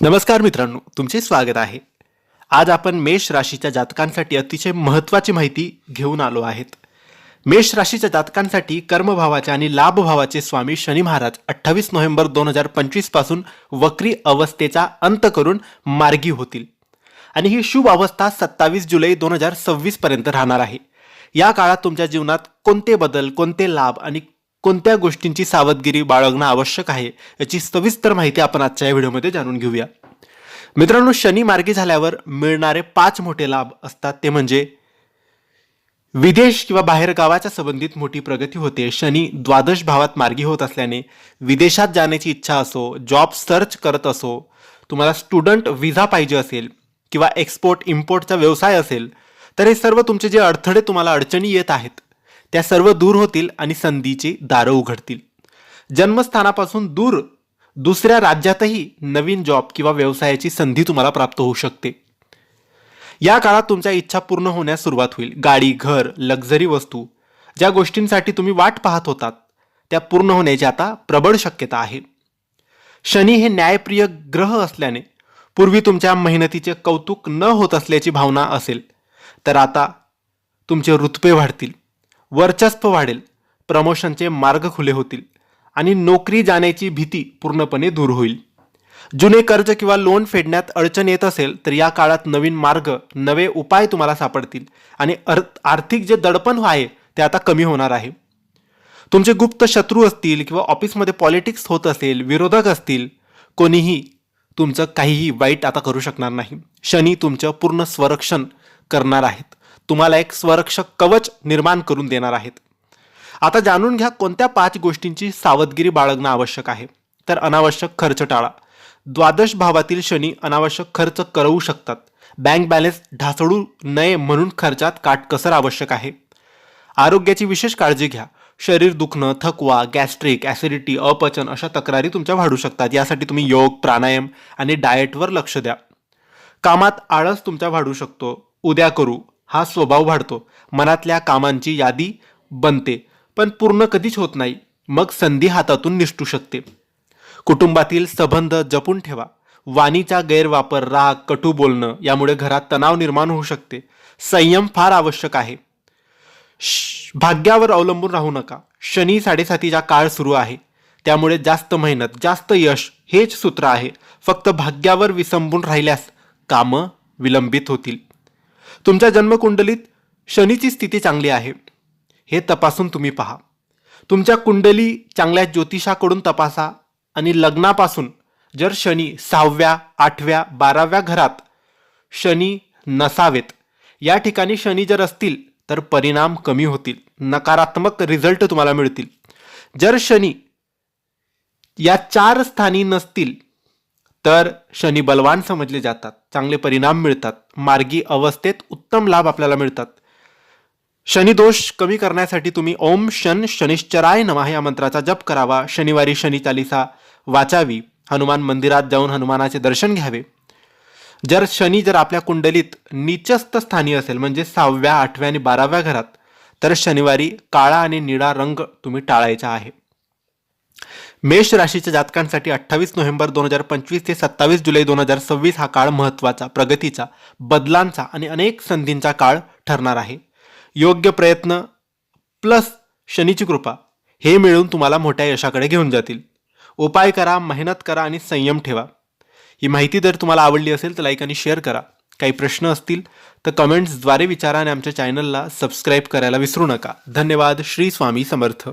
नमस्कार मित्रांनो तुमचे स्वागत आहे. आज आपण मेष राशीच्या जातकांसाठी अतिशय महत्त्वाची माहिती घेऊन आलो आहेत. मेष राशीच्या जातकांसाठी कर्मभावाचे आणि लाभभावाचे स्वामी शनी महाराज अठ्ठावीस नोव्हेंबर दोन हजार पंचवीसपासून वक्री अवस्थेचा अंत करून मार्गी होतील. आणि ही शुभ अवस्था सत्तावीस जुलै दोन हजार सव्वीस पर्यंत राहणार आहे. या काळात तुमच्या जीवनात कोणते बदल कोणते लाभ आणि कोणत्या गोष्टींची सावधगिरी बाळगणं आवश्यक आहे याची सविस्तर माहिती आपण आजच्या या व्हिडिओमध्ये जाणून घेऊया. मित्रांनो शनी मार्गी झाल्यावर मिळणारे पाच मोठे लाभ असतात. ते म्हणजे विदेश किंवा बाहेर गावाच्या संबंधित मोठी प्रगती होते. शनी द्वादश भावात मार्गी होत असल्याने विदेशात जाण्याची इच्छा असो जॉब सर्च करत असो तुम्हाला स्टुडंट व्हिसा पाहिजे असेल किंवा एक्सपोर्ट इम्पोर्टचा व्यवसाय असेल तर हे सर्व तुमचे जे अडथळे तुम्हाला अडचणी येत आहेत त्या सर्व दूर होतील आणि संधीची दारं उघडतील. जन्मस्थानापासून दूर दुसऱ्या राज्यातही नवीन जॉब किंवा व्यवसायाची संधी तुम्हाला प्राप्त होऊ शकते. या काळात तुमच्या इच्छा पूर्ण होण्यास सुरुवात होईल. गाडी घर लक्झरी वस्तू ज्या गोष्टींसाठी तुम्ही वाट पाहत होतात त्या पूर्ण होण्याची आता प्रबळ शक्यता आहे. शनी हे न्यायप्रिय ग्रह असल्याने पूर्वी तुमच्या मेहनतीचे कौतुक न होत असल्याची भावना असेल तर आता तुमचे रुत्पे वाढतील. वर्चस्व वाढेल प्रमोशनचे मार्ग खुले होतील आणि नोकरी जाण्याची भीती पूर्णपणे दूर होईल. जुने कर्ज किंवा लोन फेडण्यात अडचण येत असेल तर या काळात नवीन मार्ग नवे उपाय तुम्हाला सापडतील आणि अर् आर्थिक जे दडपण आहे ते आता कमी होणार आहे. तुमचे गुप्त शत्रू असतील किंवा ऑफिसमध्ये पॉलिटिक्स होत असेल विरोधक असतील कोणीही तुमचं काहीही वाईट आता करू शकणार नाही. शनी तुमचं पूर्ण स्वरक्षण करणार आहेत. तुम्हाला एक स्वरक्षक कवच निर्माण करून देणार आहेत. आता जाणून घ्या कोणत्या पाच गोष्टींची सावधगिरी बाळगणं आवश्यक आहे. तर अनावश्यक खर्च टाळा. द्वादश भावातील शनी अनावश्यक खर्च करवू शकतात. बँक बॅलन्स ढासळू नये म्हणून खर्चात काटकसर आवश्यक आहे. आरोग्याची विशेष काळजी घ्या. शरीर दुखणं थकवा गॅस्ट्रिक ॲसिडिटी अपचन अशा तक्रारी तुमच्या वाढू शकतात. यासाठी तुम्ही योग प्राणायाम आणि डाएटवर लक्ष द्या. कामात आळस तुमच्या वाढू शकतो. उद्या करू. हा स्वभाव वाढतो. मनातल्या कामांची यादी बनते पण पूर्ण कधीच होत नाही. मग संधी हातातून निष्ठू शकते. कुटुंबातील संबंध जपून ठेवा. वाणीचा गैरवापर राग कटू बोलणं यामुळे घरात तणाव निर्माण होऊ शकते. संयम फार आवश्यक आहे. श- भाग्यावर अवलंबून राहू नका. शनी साडेसातीचा काळ सुरू आहे. त्यामुळे जास्त मेहनत जास्त यश हेच सूत्र आहे. फक्त भाग्यावर विसंबून राहिल्यास कामं विलंबित होतील. तुमच्या जन्मकुंडलीत शनीची स्थिती चांगली आहे. हे तपासून तुम्ही पहा. तुमच्या कुंडली चांगल्या ज्योतिषाकडून तपासा आणि लग्नापासून जर शनी सहाव्या आठव्या बाराव्या घरात शनी नसावेत या ठिकाणी शनी जर असतील तर परिणाम कमी होतील. नकारात्मक रिझल्ट तुम्हाला मिळतील. जर शनी या चार स्थानी नसतील तर शनी बलवान समजले जातात चांगले परिणाम मिळतात मार्गी अवस्थेत उत्तम लाभ आपल्याला मिळतात. शनी दोष कमी करण्यासाठी तुम्ही ओम शन शनिश्चराय नमः या मंत्राचा जप करावा. शनिवारी शनी चालिसा वाचावी. हनुमान मंदिरात जाऊन हनुमानाचे दर्शन घ्यावे. जर शनी जर आपल्या कुंडलीत नीचस्थ स्थानी असेल म्हणजे सहाव्या आठव्या आणि बाराव्या घरात तर शनिवारी काळा आणि निळा रंग तुम्ही टाळायचा आहे. मेष राशीच्या जातकांसाठी अठ्ठावीस नोव्हेंबर दोन हजार पंचवीस ते सत्तावीस जुलै दोन हजार सव्वीस हा काळ महत्त्वाचा प्रगतीचा बदलांचा आणि अनेक संधींचा काळ ठरणार आहे. योग्य प्रयत्न प्लस शनीची कृपा हे मिळून तुम्हाला मोठ्या यशाकडे घेऊन जातील. उपाय करा मेहनत करा आणि संयम ठेवा. ही माहिती जर तुम्हाला आवडली असेल तर लाईक आणि शेअर करा. काही प्रश्न असतील तर कमेंट्सद्वारे विचारा आणि आमच्या चॅनलला सबस्क्राईब करायला विसरू नका. धन्यवाद. श्री स्वामी समर्थ.